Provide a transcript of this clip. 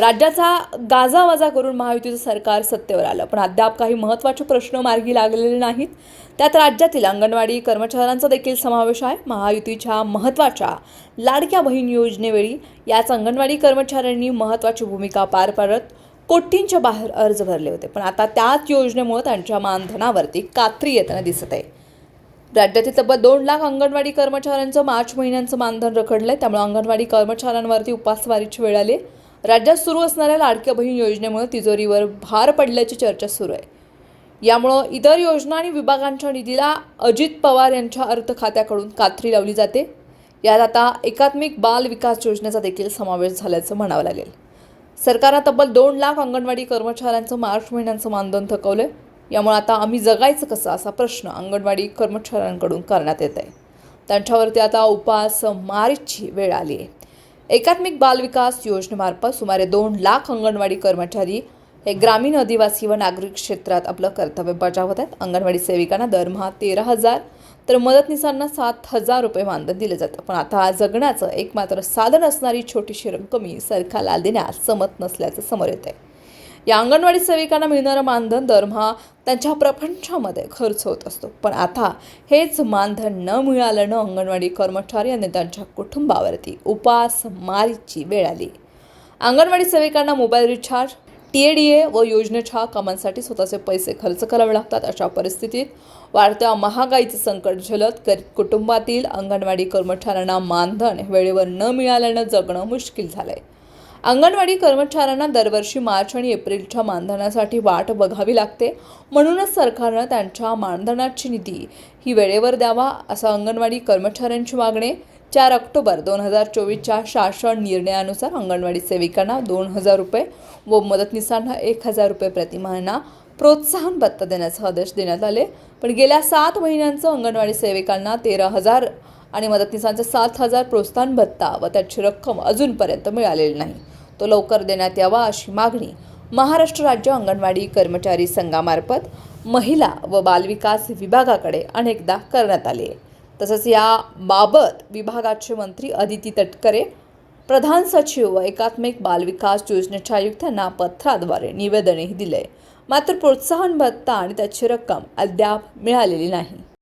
राज्याचा गाजावाजा करून महायुतीचं सरकार सत्तेवर आलं. पण अद्याप काही महत्त्वाचे प्रश्न मार्गी लागलेले नाहीत. त्यात राज्यातील अंगणवाडी कर्मचाऱ्यांचा देखील समावेश आहे. महायुतीच्या महत्त्वाच्या लाडक्या बहीण योजनेवेळी याच अंगणवाडी कर्मचाऱ्यांनी महत्त्वाची भूमिका पार पाडत कोटींच्या बाहेर अर्ज भरले होते. पण आता त्याच योजनेमुळे त्यांच्या मानधनावरती कात्री येताना दिसत आहे. राज्यातील तब्बल दोन लाख अंगणवाडी कर्मचाऱ्यांचं मार्च महिन्यांचं मानधन रखडलं आहे त्यामुळे अंगणवाडी कर्मचाऱ्यांवरती उपासवारीची वेळ आली. राज्यात सुरू असणाऱ्या लाडक्या बहीण योजनेमुळे तिजोरीवर भार पडल्याची चर्चा सुरू आहे. यामुळं इतर योजना आणि विभागांच्या निधीला अजित पवार यांच्या अर्थ खात्याकडून कात्री लावली जाते. यात आता एकात्मिक बाल विकास योजनेचा देखील समावेश झाल्याचं म्हणावं लागेल. सरकारनं तब्बल दोन लाख अंगणवाडी कर्मचाऱ्यांचं मार्च महिन्यांचं मानधन थकवलं यामुळे आता आम्ही जगायचं कसं असा प्रश्न अंगणवाडी कर्मचाऱ्यांकडून करण्यात येत आहे त्यांच्यावरती आता उपास मारीची वेळ आली आहे एकात्मिक बालविकास योजनेमार्फत सुमारे दोन लाख अंगणवाडी कर्मचारी हे ग्रामीण आदिवासी व नागरिक क्षेत्रात आपलं कर्तव्य बजावत आहेत. अंगणवाडी सेविकांना दरमहा तेरा हजार तर मदतनीसांना सात हजार रुपये मानधन दिलं जातं. पण आता जगण्याचं एक मात्र साधन असणारी छोटीशी रक्कमी सरकारला देण्यास समत नसल्याचं समोर येत आहे या अंगणवाडी सेविकांना मिळणारं मानधन दरमहा त्यांच्या प्रपंचामध्ये खर्च होत असतो. पण आता हेच मानधन न मिळाल्यानं अंगणवाडी कर्मचारी आणि त्यांच्या कुटुंबावरती उपास मारीची वेळ आली. अंगणवाडी सेविकांना mobile recharge T A D A व योजनेच्या कामांसाठी स्वतःचे पैसे खर्च करावे लागतात अशा परिस्थितीत वाढत्या महागाईचं संकट झलत गरीब कुटुंबातील अंगणवाडी कर्मचाऱ्यांना मानधन वेळेवर न मिळाल्यानं जगणं मुश्किल झालंय. अंगणवाडी कर्मचाऱ्यांना दरवर्षी मार्च आणि एप्रिलच्या मानधनासाठी वाट बघावी लागते. म्हणूनच सरकारनं त्यांच्या मानधनाची निधी ही वेळेवर द्यावा असं अंगणवाडी कर्मचाऱ्यांची मागणी. चार ऑक्टोबर दोन हजार चोवीसच्या शासन निर्णयानुसार अंगणवाडी सेविकांना दोन हजार रुपये व मदतनीसांना एक हजार रुपये प्रतिमाहांना प्रोत्साहन भत्ता देण्याचे आदेश देण्यात आले. पण गेल्या सात महिन्यांचं अंगणवाडी सेविकांना तेरा हजार आणि मदतनीसांचे सात हजार प्रोत्साहन भत्ता व त्याची रक्कम अजूनपर्यंत मिळालेली नाही. तो लवकर देण्यात यावा अशी मागणी महाराष्ट्र राज्य अंगणवाडी कर्मचारी संघामार्फत महिला व बालविकास विभागाकडे अनेकदा करण्यात आली आहे. तसंच याबाबत विभागाचे मंत्री अदिती तटकरे प्रधान सचिव व एकात्मिक बालविकास योजनेच्या आयुक्तांना पत्राद्वारे निवेदनही दिले मात्र प्रोत्साहन भत्ता आणि त्याची रक्कम अद्याप मिळालेली नाही.